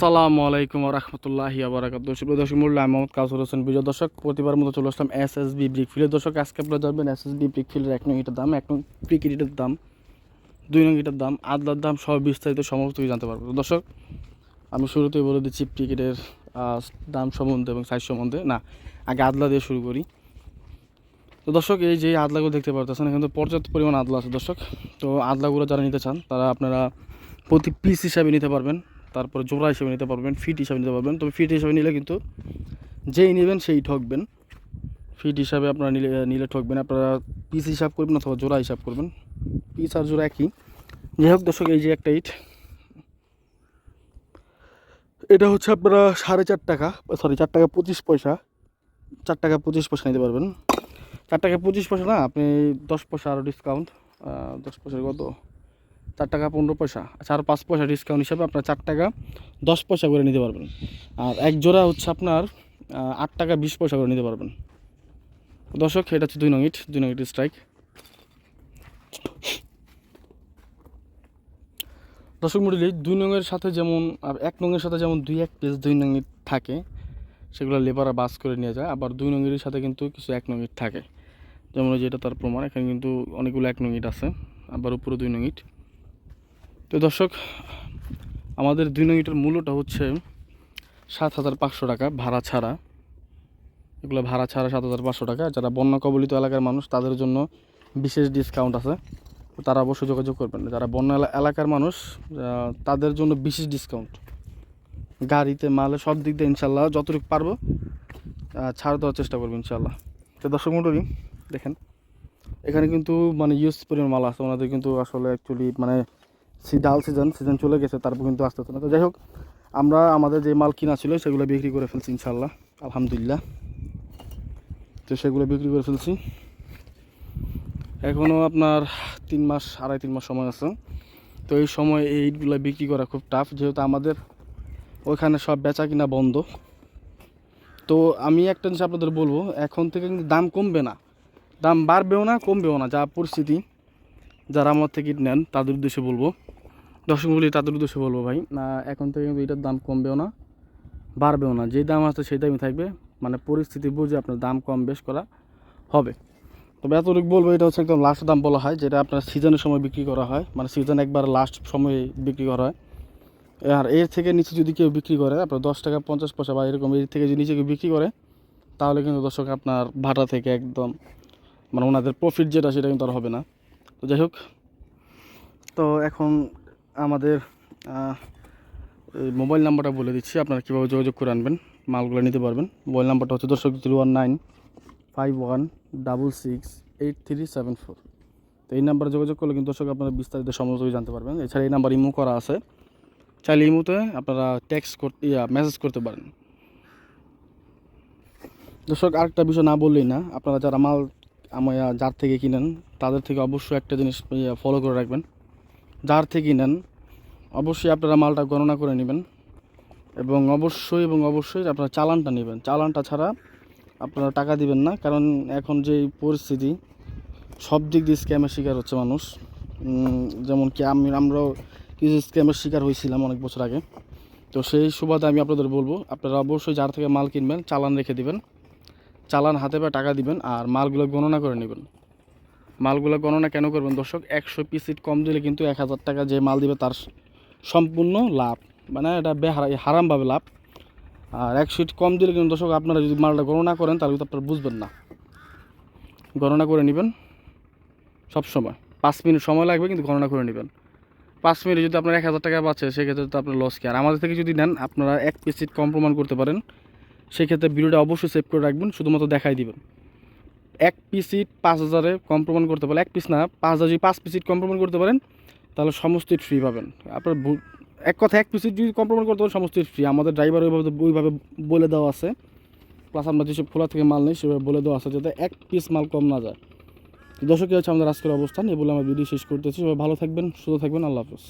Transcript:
আসসালামু আলাইকুম রহমতুল্লাহি আবরাকাত সুপ্রিয় দর্শক মূল্য আমি মোহাম্মদ হোসেন। বিজয় দর্শক, প্রতিবার মতো চলে আসলাম এস এস বি ব্রিক ফিলের দর্শক, আজকে আপনারা জানবেন এস এস বি ব্রিক ফিলের এক নং ইটার দাম, এক নং ব্রিক ইটের দাম, দুই নং ইটার দাম, আদলার দাম সব বিস্তারিত সমস্ত কিছু জানতে পারব। দর্শক, আমি শুরুতেই বলে দিচ্ছি ক্রিকেটের দাম সম্বন্ধে এবং সাইজ সম্বন্ধে। না, আগে আদলা দিয়ে শুরু করি। তো দর্শক, এই যে আদলাগুলো দেখতে পারতেছেন, এখানে পর্যাপ্ত পরিমাণ আদলা আছে দর্শক। তো আদলাগুলো যারা নিতে চান, তারা আপনারা প্রতি পিস হিসাবে নিতে পারবেন। তারপরে জোড়া হিসেবে নিতে পারবেন, ফিট হিসাবে নিতে পারবেন। তবে ফিট হিসাবে নিলে কিন্তু যেই নেবেন সেই ঠকবেন। ফিট হিসাবে আপনারা নিলে নিলে ঠকবেন। আপনারা পিস হিসাব করবেন অথবা জোড়া হিসাব করবেন। পিস আর জোড়া একই। যাই হোক দর্শক, এই যে একটা ইট। এটা হচ্ছে আপনারা সাড়ে চার টাকা সরি চার টাকা পঁচিশ পয়সা। চার টাকা পঁচিশ পয়সা নিতে পারবেন। চার টাকা পঁচিশ পয়সা না, আপনি দশ পয়সা আরও ডিসকাউন্ট দশ পয়সার কত? চার টাকা পনেরো পয়সা আচ্ছা আর পাঁচ পয়সা ডিসকাউন্ট হিসাবে আপনার চার টাকা দশ পয়সা করে নিতে পারবেন। আর এক জোড়া হচ্ছে আপনার আট টাকা বিশ পয়সা করে নিতে পারবেন। দর্শক, এটা হচ্ছে দুই নং ইট, দুই নং ইট স্ট্রাইক দর্শক মন্ডলী, দুই নংয়ের সাথে যেমন, আর এক নংয়ের সাথে যেমন দুই এক পিস দুই নং ইট থাকে, সেগুলো লেবাররা বাস করে নিয়ে যায়। আবার দুই নংয়ের সাথে কিন্তু কিছু এক নং ইট থাকে। যেমন যেটা তার প্রমাণ, এখানে কিন্তু অনেকগুলো এক নং ইট আছে, আবার উপরে দুই নং ইট। তো দর্শক, আমাদের দুই নং মূল্যটা হচ্ছে সাত হাজার পাঁচশো টাকা ভাড়া ছাড়া। এগুলো ভাড়া ছাড়া সাত হাজার পাঁচশো টাকা। যারা বন্যা কবলিত এলাকার মানুষ, তাদের জন্য বিশেষ ডিসকাউন্ট আছে। তারা অবশ্যই যোগাযোগ করবেন। যারা বন্যা এলা- এলাকার মানুষ তাদের জন্য বিশেষ ডিসকাউন্ট গাড়িতে, মালে, সব দিক দিয়ে ইনশাল্লাহ যতটুকু পারব ছাড় দেওয়ার চেষ্টা করব ইনশাল্লাহ তো দর্শক মন্ডলী, দেখেন। এখানে কিন্তু মানে ইউজ পরিমাণ মাল আছে। ওনাদের কিন্তু আসলে অ্যাকচুয়ালি মানে ডাল সিজন সিজন চলে গেছে, তারপর কিন্তু আসতে না। তো যাই হোক, আমরা আমাদের যে মাল কিনা ছিল, সেগুলো বিক্রি করে ফেলছি ইনশাল্লাহ আলহামদুলিল্লাহ। তো সেগুলো বিক্রি করে ফেলছি। এখনও আপনার তিন মাস, আড়াই তিন মাস সময় আছে। তো এই সময় এই ইটগুলো বিক্রি করা খুব টাফ যেহেতু আমাদের ওইখানে সব বেচা কিনা বন্ধ। তো আমি একটা জিনিস আপনাদের বলব, এখন থেকে কিন্তু দাম কমবে না। দাম বাড়বেও না, কমবেও না, যা পরিস্থিতি, যারা আমার থেকে নেন, তাদের উদ্দেশ্যে বলব। দর্শকগুলি তাদের উদ্দেশ্যে বলব ভাই না এখন থেকে কিন্তু এটার দাম কমবেও না, বাড়বেও না। যে দাম আছে সেই দামই থাকবে। মানে পরিস্থিতি বুঝে আপনার দাম কম বেশ করা হবে। তবে এতটুকু বলব, এটা হচ্ছে একদম লাস্ট দাম বলা হয়, যেটা আপনার সিজনের সময় বিক্রি করা হয়। মানে সিজন একবার লাস্ট সময়ে বিক্রি করা হয়। আর এর থেকে নিচে যদি কেউ বিক্রি করে, আপনার দশ টাকা পঞ্চাশ পয়সা বা এরকম এর থেকে যদি নিচে কেউ বিক্রি করে, তাহলে কিন্তু দর্শক আপনার ভাড়া থেকে একদম মানে ওনাদের প্রফিট যেটা, সেটা কিন্তু আর হবে না। তো যাই হোক, তো এখন আমাদের মোবাইল নাম্বারটা বলে দিচ্ছি। আপনারা কীভাবে যোগাযোগ করে আনবেন, মালগুলো নিতে পারবেন। মোবাইল নাম্বারটা হচ্ছে দর্শক zero one nine five one double six eight three seven four. তো এই নাম্বারে যোগাযোগ করলে কিন্তু দর্শক আপনারা বিস্তারিত সমস্ত জানতে পারবেন। এছাড়া এই নাম্বার ইমো করা আছে। চাইলে ইমোতে আপনারা টেক্সট করতে ইয়া মেসেজ করতে পারেন। দর্শক, আরেকটা বিষয় না বললেই না, আপনারা যারা মাল আমার যার থেকে কিনেন, তাদের থেকে অবশ্যই একটা জিনিস ফলো করে রাখবেন। যার থেকে নেন অবশ্যই আপনারা মালটা গণনা করে নেবেন এবং অবশ্যই এবং অবশ্যই আপনারা চালানটা নেবেন। চালানটা ছাড়া আপনারা টাকা দিবেন না, কারণ এখন যে পরিস্থিতি, সব দিক দিয়ে স্ক্যামের শিকার হচ্ছে মানুষ। যেমন কি আমি, আমরাও কিছু স্ক্যামের শিকার হয়েছিলাম অনেক বছর আগে। তো সেই সুবাদে আমি আপনাদের বলব, আপনারা অবশ্যই যার থেকে মাল কিনবেন, চালান রেখে দিবেন। চালান হাতে বা টাকা দিবেন আর মালগুলো গণনা করে নেবেন। মালগুলো গণনা কেন করবেন দর্শক, একশো পিস সিট কম দিলে কিন্তু এক হাজার টাকা যে মাল দিবে তার সম্পূর্ণ লাভ। মানে এটা বেহারা হারামভাবে লাভ। আর এক সিট কম দিলে কিন্তু দর্শক আপনারা যদি মালটা গণনা করেন, তাহলে কিন্তু আপনারা বুঝবেন না। গণনা করে নেবেন সবসময় পাঁচ মিনিট সময় লাগবে কিন্তু গণনা করে নেবেন। পাঁচ মিনিটে যদি আপনার এক হাজার টাকা পাচ্ছে সেক্ষেত্রে তো আপনার লস কি? আর আমাদের থেকে যদি নেন, আপনারা এক পিস সিট কম প্রমাণ করতে পারেন। সেক্ষেত্রে ভিডিওটা অবশ্যই সেভ করে রাখবেন, শুধুমাত্র দেখাই দিবেন। এক পিস সিট পাঁচ হাজারে কম প্রমাণ করতে পারেন এক পিস না, পাঁচ হাজার যদি পাঁচ পিস সিট কম প্রমাণ করতে পারেন তাহলে সমস্তই ফ্রি পাবেন। আপনার এক কথা, এক পিসির যদি কম প্রমাণ করতে পারেন সমস্তই ফ্রি আমাদের ড্রাইভার ওইভাবে ওইভাবে বলে দেওয়া আছে। প্লাস আমরা যেসব খোলা থেকে মাল নেই, সেভাবে বলে দেওয়া আছে যাতে এক পিস মাল কম না যায়। দর্শক হচ্ছে আমাদের আজকের অবস্থান। এই বলে আমরা ভিডিও শেষ করতেছি। সবাই ভালো থাকবেন, সুস্থ থাকবেন। আল্লাহ হাফেজ।